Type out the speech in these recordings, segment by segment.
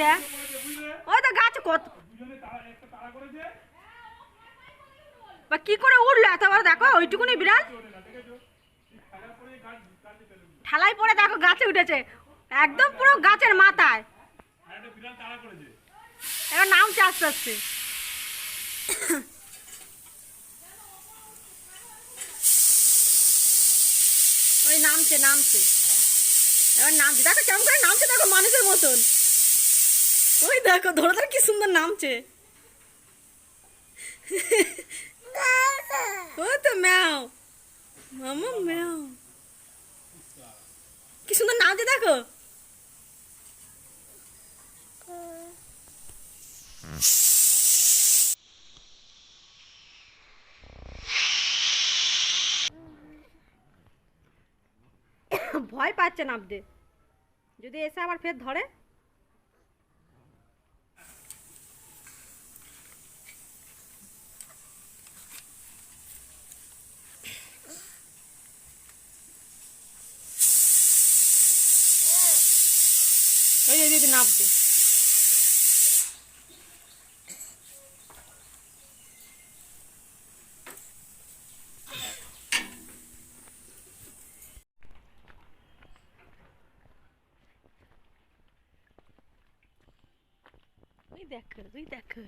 দেখ ওই তো গাছ কত কি করে উঠল এতবার দেখো, ওইটুকুনি বিড়াল। ঠালাই পরে দেখো, গাছে উঠেছে। একদম পুরো গাছের মাথায়। এবার নামছে আস্তে আস্তে। ওই নামছে নামছে। এবার নামছে। দেখো কেমন করে নামছে, দেখো মানুষের মতন। ওই দেখো, ধরে ধরে কি সুন্দর নামছে। ও তো ম্যাও। মামা ম্যাও। কি সুন্দর নামছে দেখো। ভয় পাচ্ছে নামতে। যদি এসে আবার ফের ধরে ওই যে যদি নামছে। ওই দেখো ওই দেখো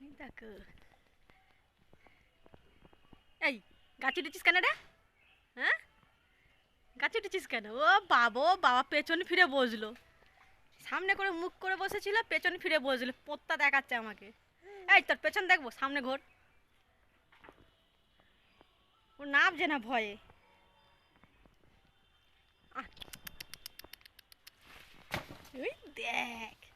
ওই দেখো। এই, গাছ উঠেছিস কেন রে? হ্যাঁ? গাছ উঠেছিস কেন? ও বাবা ও বাবা, পেছন ফিরে বসল। সামনে করে মুখ করে বসেছিল, পেছন ফিরে বসেছিল পোত্তা দেখাচ্ছে আমাকে। এই তোর পেছন দেখব, সামনে ঘোর। ও নামছে না ভয়ে। দেখ।